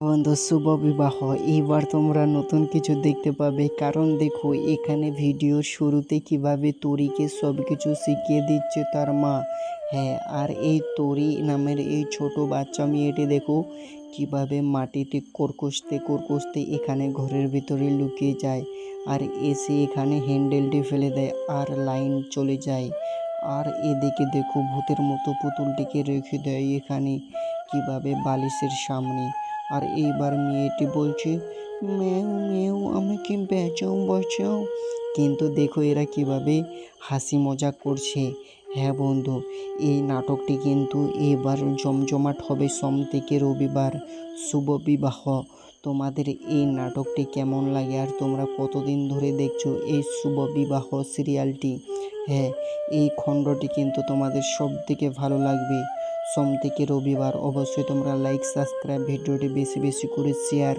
বন্ধু, শুভ বিবাহ। এইবার তোমরা নতুন কিছু দেখতে পাবে। কারণ দেখো, এখানে ভিডিওর শুরুতে কীভাবে তরিকে সব কিছু শিখিয়ে দিচ্ছে তার মা। হ্যাঁ আর এই তরি নামের এই ছোট বাচ্চা মেয়েটি দেখো, কীভাবে মাটিতে কোরকসতে কোরকসতে এখানে ঘরের ভিতরে লুকিয়ে যায় আর এসে এখানে হ্যান্ডেলটি ফেলে দেয় আর লাইন চলে যায়। আর এদিকে দেখো, ভূতের মতো পুতুলটিকে রেখে দেয় এখানে, কীভাবে বালিশের সামনে। আর এইবার মেয়েটি বলছে মেউ মেউ আমাকে বাঁচাও বাঁচাও। কিন্তু দেখো এরা কীভাবে হাসি মজা করছে। হ্যাঁ বন্ধু, এই নাটকটি কিন্তু এবার জমজমাট হবে সোম থেকে রবিবার শুভ বিবাহ। তোমাদের এই নাটকটি কেমন লাগে আর তোমরা কতদিন ধরে দেখছ এই শুভ বিবাহ সিরিয়ালটি? হ্যাঁ এই খণ্ডটি কিন্তু তোমাদের সব থেকে ভালো লাগবে। সোম থেকে রবিবার। অবশ্যই তোমরা লাইক সাবস্ক্রাইব ভিডিওটি বেশি বেশি করে শেয়ার